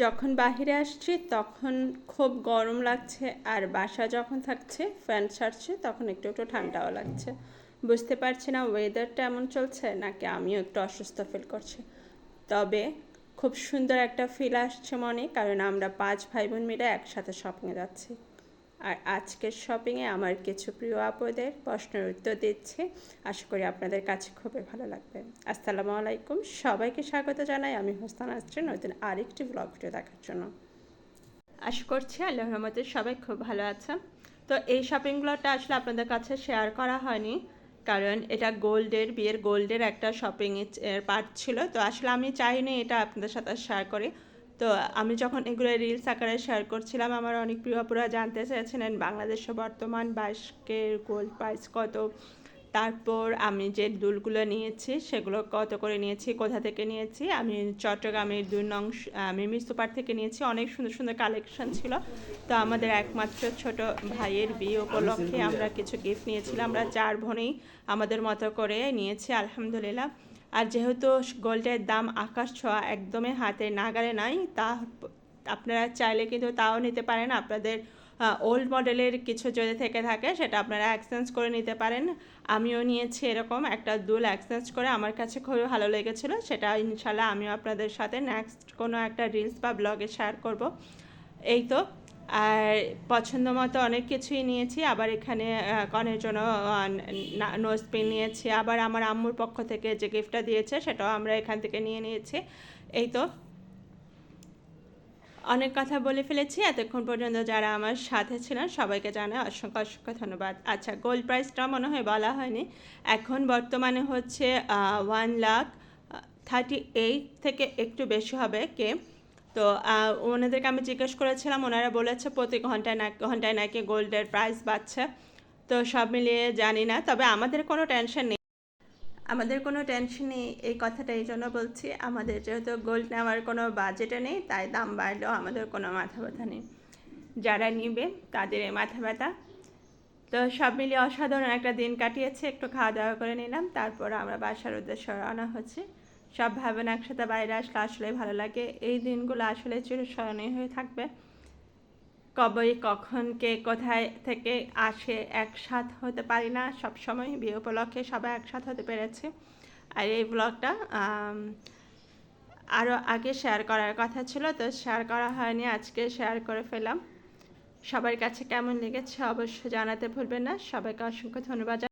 যখন বাহিরে আসছি, তখন খুব গরম লাগছে আর বাসা যখন থাকছে, ফ্যান ছাড়ছে, তখন একটু একটু ঠান্ডাও লাগছে। বুঝতে পারছি না ওয়েদারটা এমন চলছে, নাকি আমিও একটু অসুস্থ ফিল করছি। তবে খুব সুন্দর একটা ফিল আসছে মনে, কারণ আমরা পাঁচ ভাই বোন মিলে একসাথে স্বপ্নে যাচ্ছি। আর আজকের শপিংয়ে আমার কিছু প্রিয় আপুদের প্রশ্নের উত্তর দিচ্ছে। আশা করি আপনাদের কাছে খুবই ভালো লাগবে। আসসালামু আলাইকুম। সবাইকে স্বাগত জানাই আমি হোস্তান আসছি নতুন আরেকটি ব্লগ ভিডিও দেখার জন্য। আশা করছি আল্লাহ রহমতে সবাই খুব ভালো আছে। তো এই শপিংগুলোটা আসলে আপনাদের কাছে শেয়ার করা হয়নি, কারণ এটা গোল্ডের, বিয়ের গোল্ডের একটা শপিং এর পার্ট ছিল। তো আসলে আমি চাইনি এটা আপনাদের সাথে শেয়ার করি। তো আমি যখন এগুলো রিলস আকারে শেয়ার করছিলাম, আমার অনেক প্রিয়পুরা জানতে চেয়েছিলেন বাংলাদেশে বর্তমান বাইশকের গোল্ড প্রাইস কত, তারপর আমি যে দুলগুলো নিয়েছি, সেগুলো কত করে নিয়েছি, কোথা থেকে নিয়েছি, আমি চট্টগ্রামের দুই নং মিমি সুপার থেকে নিয়েছি, অনেক সুন্দর সুন্দর কালেকশন ছিল। তো আমাদের একমাত্র ছোট ভাইয়ের বিয়ে উপলক্ষে আমরা কিছু গিফট নিয়েছিলাম, আমরা চার বোনেই আমাদের মতো করে নিয়েছি, আলহামদুলিল্লাহ। আর যেহেতু গোল্ডের দাম আকাশ ছোঁয়া একদমই হাতে নাগালে নাই, তা আপনারা চাইলে কিন্তু তাও নিতে পারেন। আপনাদের ওল্ড মডেলের কিছু যদি থেকে থাকে, সেটা আপনারা এক্সচেঞ্জ করে নিতে পারেন। আমিও নিয়েছি এরকম একটা দুল এক্সচেঞ্জ করে, আমার কাছে খুবই ভালো লেগেছিলো। সেটা ইনশাল্লাহ আমিও আপনাদের সাথে নেক্সট কোনো একটা রিলস বা ব্লগে শেয়ার করব। এই তো। আর পছন্দ মতো অনেক কিছুই নিয়েছি। আবার এখানে কনের জন্য নোজপিন নিয়েছি। আবার আমার আম্মুর পক্ষ থেকে যে গিফটটা দিয়েছে, সেটাও আমরা এখান থেকে নিয়ে নিয়েছি। এই তো। অনেক কথা বলে ফেলেছি। এতক্ষণ পর্যন্ত যারা আমার সাথে ছিলেন, সবাইকে জানাই অসংখ্য অসংখ্য ধন্যবাদ। আচ্ছা গোল্ড প্রাইসটা মনে হয় বলা হয়নি। এখন বর্তমানে হচ্ছে ওয়ান লাখ থার্টি এইট থেকে একটু বেশি হবে কে? তো ওনাদেরকে আমি জিজ্ঞেস করেছিলাম, ওনারা বলেছে প্রতি ঘন্টায় না ঘন্টায় নাকি গোল্ডের প্রাইস বাড়ছে। তো সব মিলিয়ে জানি না, তবে আমাদের কোনো টেনশন নেই। আমাদের কোনো টেনশন নেই, এই কথাটা এই জন্য বলছি, আমাদের যেহেতু গোল্ড নেওয়ার কোনো বাজেটে নেই, তাই দাম বাড়লেও আমাদের কোনো মাথা ব্যথা নেই। যারা নিবে, তাদের এই মাথা ব্যথা। তো সব মিলিয়ে অসাধারণ একটা দিন কাটিয়েছে, একটু খাওয়া দাওয়া করে নিলাম, তারপর আমরা বাসার উদ্দেশ্যে রওনা হচ্ছে। সব ভাবেন একসাথে বাইরে আসলে আসলে ভালো লাগে। এই দিনগুলো আসলে চিরস্মরণীয় হয়ে থাকবে। কবে কখন কে কোথায় থেকে আসে একসাথ হতে পারি না। সব সময় বিয়ে উপলক্ষে সবাই একসাথ হতে পেরেছে। আর এই ব্লগটা আরও আগে শেয়ার করার কথা ছিল, তো শেয়ার করা হয়নি, আজকে শেয়ার করে ফেলাম সবার কাছে কেমন লেগেছে অবশ্যই জানাতে ভুলবেন না। সবাইকে অসংখ্য ধন্যবাদ।